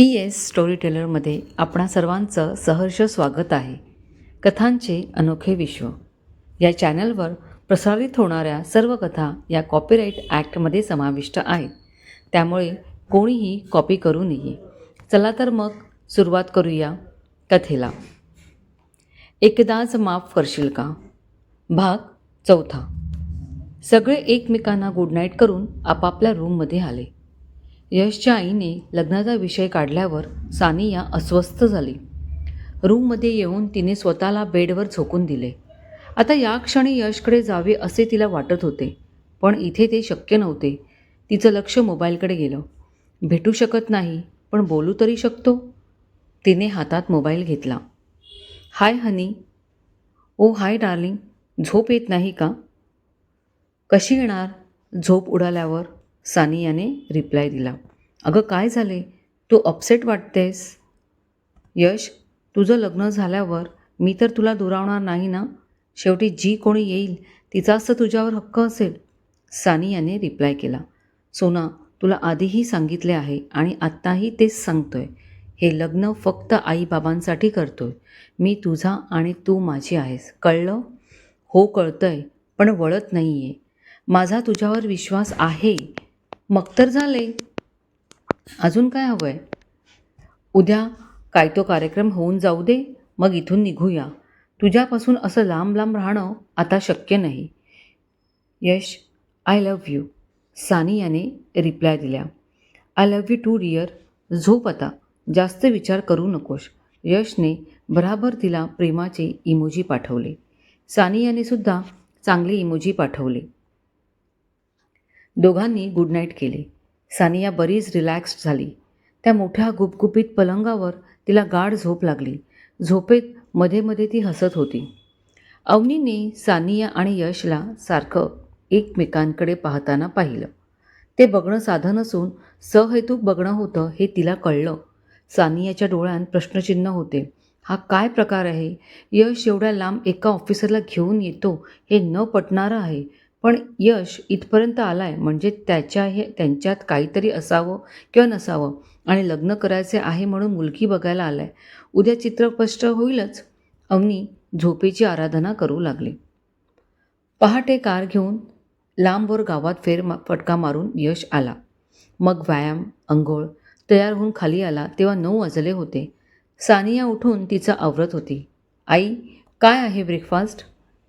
P S story टेलरमध्ये आपणा सर्वांचं सहर्ष स्वागत आहे. कथांचे अनोखे विश्व. या चॅनलवर प्रसारित होणाऱ्या सर्व कथा या कॉपीराईट ॲक्टमध्ये समाविष्ट आहेत. त्यामुळे कोणीही कॉपी करू नये. चला तर मग सुरुवात करूया कथेला. एकदाच माफ करशील का? भाग चौथा. सगळे एकमेकांना गुड नाईट करून आपापल्या रूममध्ये आले. यशच्या आईने लग्नाचा विषय काढल्यावर सानिया अस्वस्थ झाली. रूममध्ये येऊन तिने स्वतःला बेडवर झोकून दिले. आता या क्षणी यशकडे जावे असे तिला वाटत होते पण इथे ते शक्य नव्हते. तिचं लक्ष मोबाईलकडे गेलं. भेटू शकत नाही पण बोलू तरी शकतो? तिने हातात मोबाईल घेतला. हाय हनी. ओ हाय डार्लिंग झोप येत नाही का? कशी येणार? झोप उडाल्यावर. सानियाने रिप्लाय दिला. अगं काय झाले? तू अपसेट वाटतेस. यश तुझं लग्न झाल्यावर मी तर तुला दुरावणार नाही ना? शेवटी जी कोणी येईल तिचाच तर तुझ्यावर हक्क असेल. सानियाने रिप्लाय केला. सोना तुला आधीही सांगितले आहे आणि आत्ताही तेच सांगतोय. हे लग्न फक्त आईबाबांसाठी करतोय. मी तुझा आणि तू माझी आहेस. कळलं? हो कळतंय पण वळत नाही आहे माझा तुझ्यावर विश्वास आहे. मग तर झाले अजून काय हवं आहे उद्या काय तो कार्यक्रम होऊन जाऊ दे मग इथून निघूया. तुझ्यापासून असं लांब लांब राहणं आता शक्य नाही. यश आय लव्ह यू सानियाने रिप्लाय दिल्या. I love you too dear झोप आता. जास्त विचार करू नकोस. यशने बराबर तिला प्रेमाचे इमोजी पाठवले. सानियाने सुद्धा चांगले इमोजी पाठवले. दोघांनी गुड नाईट केले. सानिया बरीच रिलॅक्स्ड झाली. त्या मोठ्या गुपगुपीत पलंगावर तिला गाढ झोप लागली. झोपेत मध्ये मध्ये ती हसत होती. अवनीने सानिया आणि यशला सारखं एकमेकांकडे पाहताना पाहिलं. ते बघणं साधं नसून सहहेतूक बघणं होतं हे तिला कळलं. सानियाच्या डोळ्यात प्रश्नचिन्ह होते. हा काय प्रकार आहे? यश एवढ्या लांब एका ऑफिसरला घेऊन येतो हे न पटणारं आहे. पण यश इथपर्यंत आला आहे म्हणजे त्याच्या हे त्यांच्यात काहीतरी असावं किंवा नसावं आणि लग्न करायचे आहे म्हणून मुलगी बघायला आला आहे उद्या चित्र स्पष्ट होईलच. अवनी झोपेची आराधना करू लागली. पहाटे कार घेऊन लांबवर गावात फेर मा फटका मारून यश आला. मग व्यायाम अंघोळ तयार होऊन खाली आला तेव्हा नऊ वाजले होते. सानिया उठून तिचा आवरत होती. आई काय आहे ब्रेकफास्ट?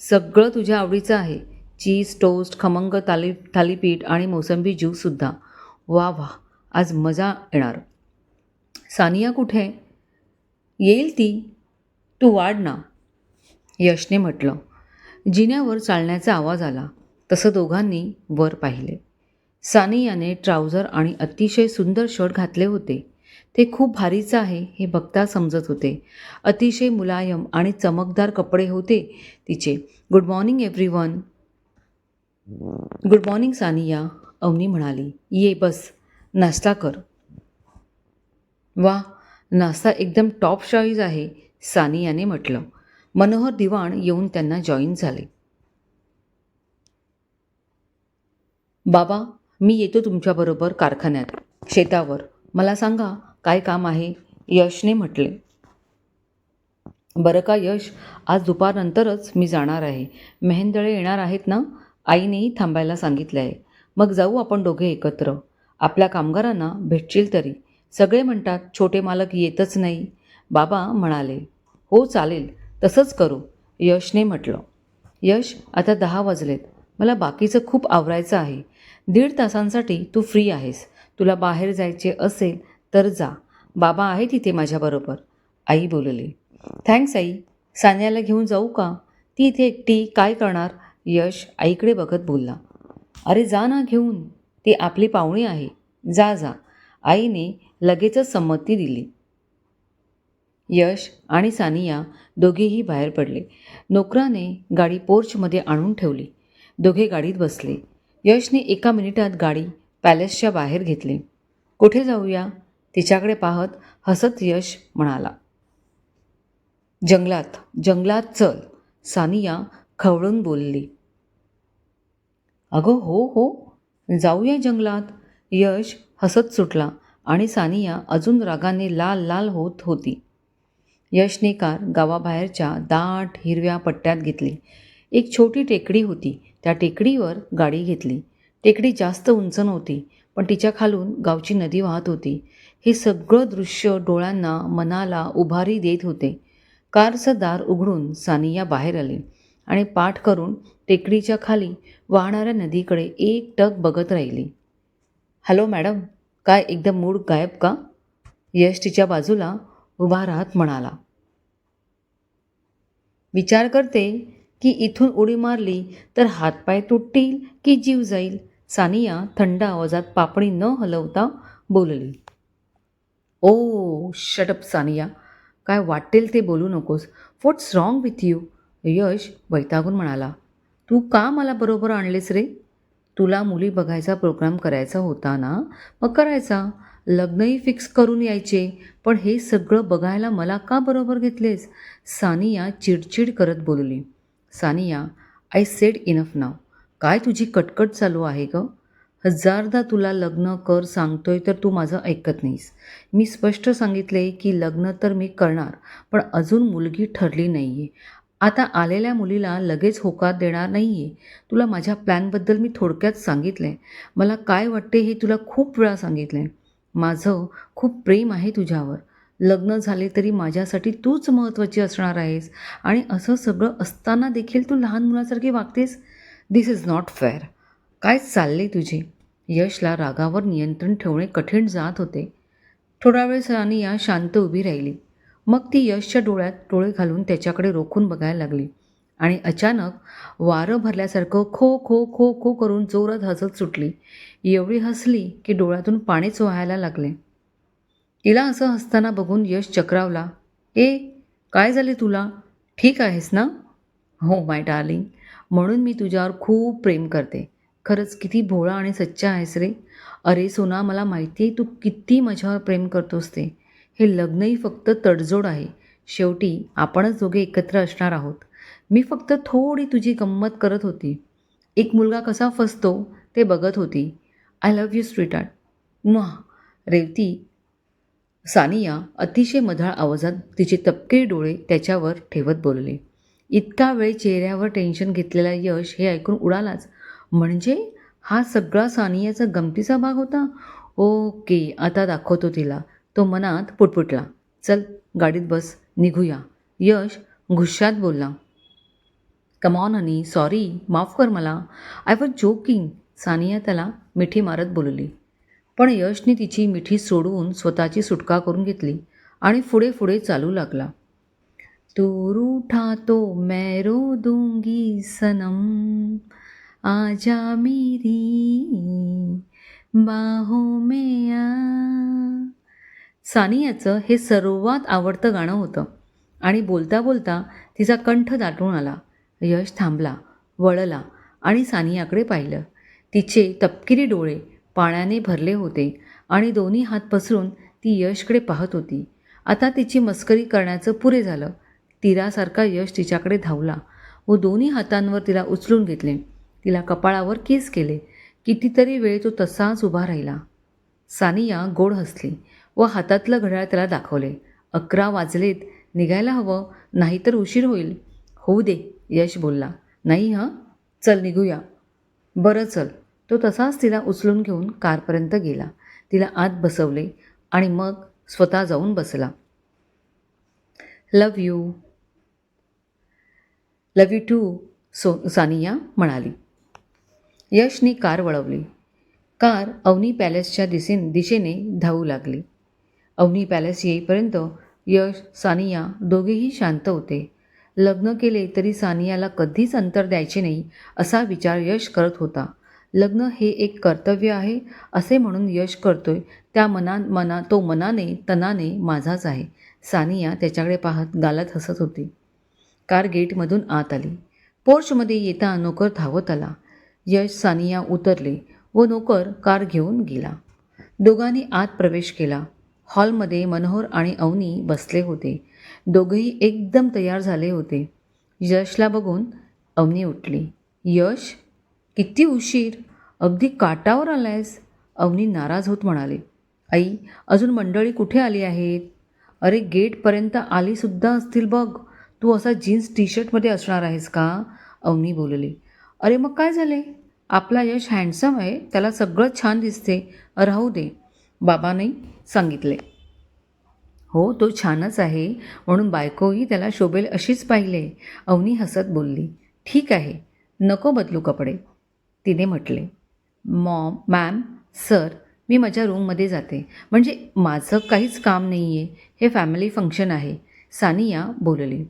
सगळं तुझ्या आवडीचं आहे. चीज टोस्ट खमंग ताली थालीपीठ आणि मोसंबी ज्यूससुद्धा वा वा आज मजा येणार. सानिया कुठे? येईल ती. तू वाढ ना. यशने म्हटलं. जिन्यावर चालण्याचा आवाज आला. तसं दोघांनी वर पाहिले. सानियाने ट्राउझर आणि अतिशय सुंदर शर्ट घातले होते. ते खूप भारीचं आहे हे बघता समजत होते. अतिशय मुलायम आणि चमकदार कपडे होते तिचे. Good morning everyone good morning Sania. Avani म्हणाली ये बस नाश्ता कर. वा नाश्ता एकदम टॉप चॉईस आहे सानियाने म्हटलं. मनोहर दिवाण येऊन त्यांना जॉईन झाले. बाबा मी येतो तुमच्याबरोबर कारखान्यात शेतावर. मला सांगा काय काम आहे? यशने म्हटले. बरं का यश आज दुपारनंतरच मी जाणार आहे. मेहेंदळे येणार आहेत ना? आईनेही थांबायला सांगितलं आहे मग जाऊ आपण दोघे एकत्र. आपल्या कामगारांना भेटशील तरी. सगळे म्हणतात छोटे मालक येतच नाही. बाबा म्हणाले हो चालेल. तसंच करू. यशने म्हटलं. यश आता दहा वाजलेत. मला बाकीचं खूप आवरायचं आहे. दीड तासांसाठी तू फ्री आहेस. तुला बाहेर जायचे असेल तर जा. बाबा आहे तिथे माझ्याबरोबर. आई बोलली थँक्स आई. सान्याला घेऊन जाऊ का? ती इथे एकटी काय करणार? यश आईकडे बघत बोलला अरे जा ना घेऊन ती आपली पाहुणी आहे. जा जा. आईने लगेचच संमती दिली. यश आणि सानिया दोघेही बाहेर पडले. नोकराने गाडी पोर्चमध्ये आणून ठेवली. दोघे गाडीत बसले. यशने एका मिनिटात गाडी पॅलेसच्या बाहेर घेतली. कुठे जाऊया? तिच्याकडे पाहत हसत यश म्हणाला. जंगलात जंगलात चल. सानिया खवळून बोलली. अगं हो हो. जाऊया जंगलात. यश हसत सुटला आणि सानिया अजून रागाने लाल लाल होत होती. यशने कार गावाबाहेरच्या दाट हिरव्या पट्ट्यात घेतली. एक छोटी टेकडी होती. त्या टेकडीवर गाडी घेतली. टेकडी जास्त उंच नव्हती पण तिच्या खालून गावची नदी वाहत होती. हे सगळं दृश्य डोळ्यांना मनाला उभारी देत होते. कारचं दार उघडून सानिया बाहेर आली. आणि पाठ करून टेकडीच्या खाली वाहणाऱ्या नदीकडे एक टक बघत राहिली. हॅलो मॅडम काय एकदम मूड गायब का? यश तिच्या बाजूला उभा राहत म्हणाला. विचार करते की इथून उडी मारली तर हातपाय तुटतील की जीव जाईल? सानिया थंड आवाजात पापणी न हलवता बोलली. Oh shut up Sania. काय वाटेल ते बोलू नकोस. What's wrong with you Yash वैतागून म्हणाला तू का मला बरोबर आणलेस रे? तुला मुली बघायचा प्रोग्राम करायचा होता ना? मग करायचा? लग्नही फिक्स करून यायचे पण हे सगळं बघायला मला का बरोबर घेतलेस? सानिया चिडचिड करत बोलली सानिया आय सेड इनफ नाव काय तुझी कटकट चालू आहे गं? हजारदा तुला लग्न कर सांगतोय तर तू माझं ऐकत नाहीस. मी स्पष्ट सांगितले की लग्न तर मी करणार पण अजून मुलगी ठरली नाही आहे आता आलेल्या मुलीला लगेच होकार देणार नाही आहे तुला माझ्या प्लॅनबद्दल मी थोडक्यात सांगितलं आहे मला काय वाटते हे तुला खूप वेळा सांगितलं आहे माझं खूप प्रेम आहे तुझ्यावर. लग्न झाले तरी माझ्यासाठी तूच महत्त्वाची असणार आहेस. आणि असं सगळं असताना देखील तू लहान मुलासारखी वागतेस? दिस इज नॉट फेअर काय चालले तुझे? यशला रागावर नियंत्रण ठेवणे कठीण जात होते. थोडा वेळ सानिया शांत उभी राहिली. मग ती यशच्या डोळ्यात डोळे घालून त्याच्याकडे रोखून बघायला लागली. आणि अचानक वारं भरल्यासारखं खो खो खो खो करून जोरात हसत सुटली. एवढी हसली की डोळ्यातून पाणीच व्हायला लागले. तिला असं हसताना बघून यश चक्रावला ए काय झाले तुला? ठीक आहेस ना? हो माय डार्लिंग म्हणून मी तुझ्यावर खूप प्रेम करते. खरंच किती भोळा आणि सच्चा आहेस रे. अरे सोना मला माहिती आहे तू किती माझ्यावर प्रेम करतोस ते. हे लग्नही फक्त तडजोड आहे. शेवटी आपणच दोघे एकत्र असणार आहोत. मी फक्त थोडी तुझी गंमत करत होती. एक मुलगा कसा फसतो ते बघत होती. आय लव्ह यू स्वीटार्ट मह. रेवती. सानिया अतिशय मधाळ आवाजात तिचे तपके डोळे त्याच्यावर ठेवत बोलले. इतका वेळ चेहऱ्यावर टेन्शन घेतलेला यश हे ऐकून उडालाच. म्हणजे हा सगळा सानियाचा गमतीचा भाग होता? ओके आता दाखवतो तिला. तो मनात पुटपुटला चल गाडीत बस निघूया. यश गुस्सात बोलला कमॉन हनी सॉरी माफ कर मला. आय वॉज जोकिंग सानिया त्याला मिठी मारत बोलली. पण यशने तिची मिठी सोडवून स्वतःची सुटका करून घेतली आणि पुढे पुढे चालू लागला. तू रूठा तो मैं रो दूंगी सनम आजा मेरी बाहों में आ. सानियाचं हे सर्वात आवडतं गाणं होतं. आणि बोलता बोलता तिचा कंठ दाटून आला. यश थांबला वळला आणि सानियाकडे पाहिलं. तिचे तपकिरी डोळे पाण्याने भरले होते आणि दोन्ही हात पसरून ती यशकडे पाहत होती. आता तिची मस्करी करण्याचं पुरे झालं. तीरासारखा यश तिच्याकडे धावला व दोन्ही हातांवर तिला उचलून घेतले. तिला कपाळावर केस केले. कितीतरी वेळ तो तसाच उभा राहिला. सानिया गोड हसली. व हातातलं घड्याळ त्याला दाखवले. अकरा वाजलेत. निघायला हवं. नाहीतर उशीर होईल. होऊ दे यश बोलला. नाही हं? चल निघूया. बरं चल. तो तसाच तिला उचलून घेऊन कारपर्यंत गेला. तिला आत बसवले आणि मग स्वतः जाऊन बसला. Love you. Love you too so Sania म्हणाली. यशने कार वळवली. कार अवनी पॅलेसच्या दिशेन दिशेने धावू लागली. अवनी पॅलेस येईपर्यंत यश सानिया दोघेही शांत होते. लग्न केले तरी सानियाला कधीच अंतर द्यायचे नाही असा विचार यश करत होता. लग्न हे एक कर्तव्य आहे असे म्हणून यश करतोय. त्या मना मना तो मनाने तनाने माझाच आहे. सानिया त्याच्याकडे पाहत गालात हसत होती. कार गेटमधून आत आली. पोर्चमध्ये येता नोकर धावत आला. यश सानिया उतरले व नोकर कार घेऊन गेला. दोघांनी आत प्रवेश केला. हॉलमध्ये मनोहर आणि अवनी बसले होते. दोघेही एकदम तयार झाले होते. यशला बघून अवनी उठली. यश किती उशीर? अगदी काटावर आलायस. अवनी नाराज होत म्हणाले. आई अजून मंडळी कुठे आली आहेत? अरे गेटपर्यंत आलीसुद्धा असतील बघ. तू असा जीन्स टी शर्टमध्ये असणार आहेस का? अवनी बोलली. अरे मग काय झाले? आपला यश हँडसम आहे त्याला सगळं छान दिसते. राहू दे. बाबाने सांगितले. हो तो छानच आहे. म्हणून बायकोही त्याला शोभेल अशीच पाहिले. अवनी हसत बोलली ठीक आहे नको बदलू कपडे. तिने म्हटले मॉम मॅम सर मी माझ्या रूममध्ये जाते. म्हणजे माझं काहीच काम नाही आहे हे फॅमिली फंक्शन आहे. सानिया बोलली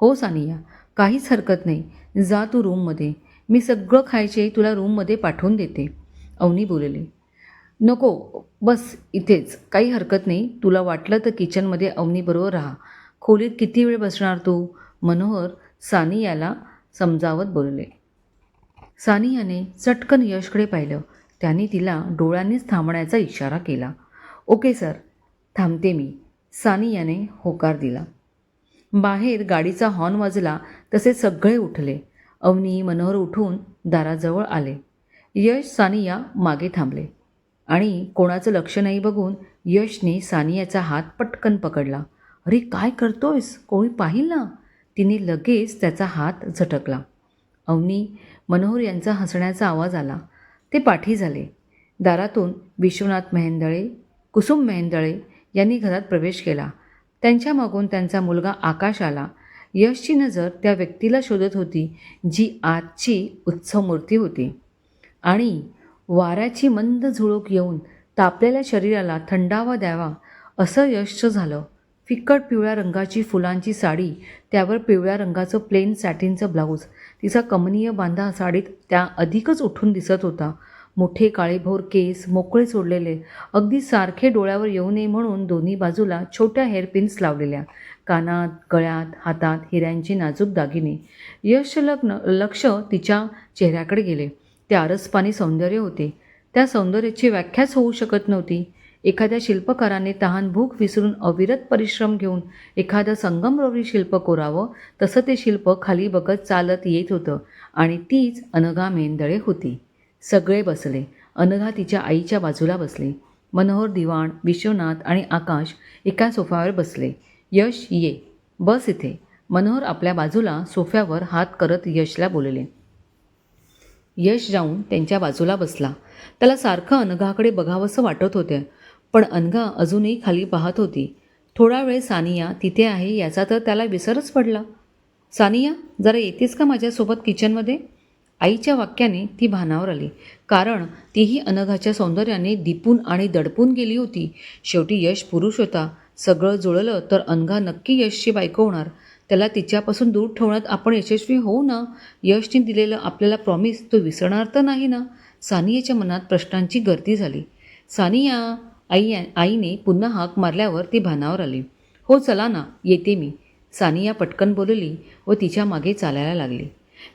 हो सानिया काहीच हरकत नाही. जा तू रूममध्ये. मी सगळं खायचे तुला रूममध्ये पाठवून देते. अवनी बोलली नको बस इथेच. काही हरकत नाही. तुला वाटलं तर किचनमध्ये अवनीबरोबर राहा. खोलीत किती वेळ बसणार तू? मनोहर सानियाला समजावत बोलले. सानियाने चटकन यशकडे पाहिलं. त्याने तिला डोळ्यांनीच थांबण्याचा इशारा केला. Okay sir. थांबते मी. सानियाने होकार दिला. बाहेर गाडीचा हॉर्न वाजला तसे सगळे उठले. अवनी मनोहर उठून दाराजवळ आले. यश सानिया मागे थांबले. आणि कोणाचं लक्ष नाही बघून यशने सानियाचा हात पटकन पकडला. अरे काय करतोयस? कोणी पाहिल ना? तिने लगेच त्याचा हात झटकला. अवनी मनोहर यांचा हसण्याचा आवाज आला. ते पाठी झाले. दारातून विश्वनाथ मेहेंदळे कुसुम मेहेंदळे यांनी घरात प्रवेश केला. त्यांच्या मागून त्यांचा मुलगा आकाश आला. यशची नजर त्या व्यक्तीला शोधत होती जी आजची उत्सवमूर्ती होती. आणि वाऱ्याची मंद झुळूक येऊन तापलेल्या शरीराला थंडावा द्यावा असं यशचं झालं. फिक्कट पिवळ्या रंगाची फुलांची साडी त्यावर पिवळ्या रंगाचं प्लेन सॅटिनचं ब्लाऊज तिचा कमनीय बांधा साडीत त्या अधिकच उठून दिसत होता. मोठे काळेभोर केस मोकळे सोडलेले अगदी सारखे डोळ्यावर येऊ नये म्हणून दोन्ही बाजूला छोट्या हेअरपिन्स लावलेल्या कानात गळ्यात हातात हिऱ्यांची नाजूक दागिने. यश लग्न लक्ष तिच्या चेहऱ्याकडे गेले. ते आरसपानी सौंदर्य होते. त्या सौंदर्याची व्याख्याच होऊ शकत नव्हती. एखाद्या शिल्पकाराने तहान भूक विसरून अविरत परिश्रम घेऊन एखादं संगमरवरी शिल्प कोरावं तसं ते शिल्प खाली बघत चालत येत होतं आणि तीच अनघा मेंदळे होती. सगळे बसले. अनघा तिच्या आईच्या बाजूला बसले. मनोहर दिवाण विश्वनाथ आणि आकाश एका सोफ्यावर बसले. यश ये. बस इथे. मनोहर आपल्या बाजूला सोफ्यावर हात करत यशला बोलले. यश जाऊन त्यांच्या बाजूला बसला. त्याला सारखं अनघाकडे बघावंसं वाटत होतं पण अनघा अजूनही खाली पाहत होती. थोडा वेळ सानिया तिथे आहे याचा तर त्याला विसरच पडला. सानिया जरा येतेस का माझ्यासोबत किचनमध्ये? आईच्या वाक्याने ती भानावर आली. कारण तीही अनघाच्या सौंदर्याने दिपून आणि दडपून गेली होती. शेवटी यश पुरुष होता. सगळं जुळलं तर अनघा नक्की यशची बायको होणार. त्याला तिच्यापासून दूर ठेवण्यात आपण यशस्वी होऊ ना? यशने दिलेलं आपल्याला प्रॉमिस तो विसरणार तर नाही ना? सानियाच्या मनात प्रश्नांची गर्दी झाली. सानिया आई आईने पुन्हा हाक मारल्यावर ती भानावर आली. हो चला ना येते मी. सानिया पटकन बोलली व तिच्यामागे चालायला लागली.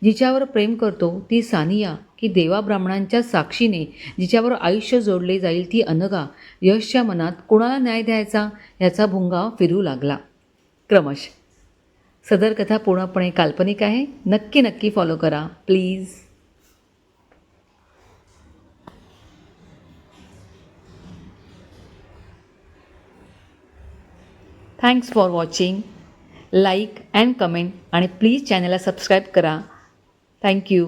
जिच्यावर प्रेम करतो ती सानिया की देवा ब्राह्मणांच्या साक्षीने जिच्यावर आयुष्य जोडले जाईल ती अनघा यशच्या मनात कोणाला न्याय द्यायचा? याचा भुंगा फिरू लागला. क्रमश सदर कथा पूर्णपणे काल्पनिक आहे. नक्की नक्की फॉलो करा. Please thanks for watching like and comment आणि प्लीज चॅनलला सबस्क्राईब करा. Thank you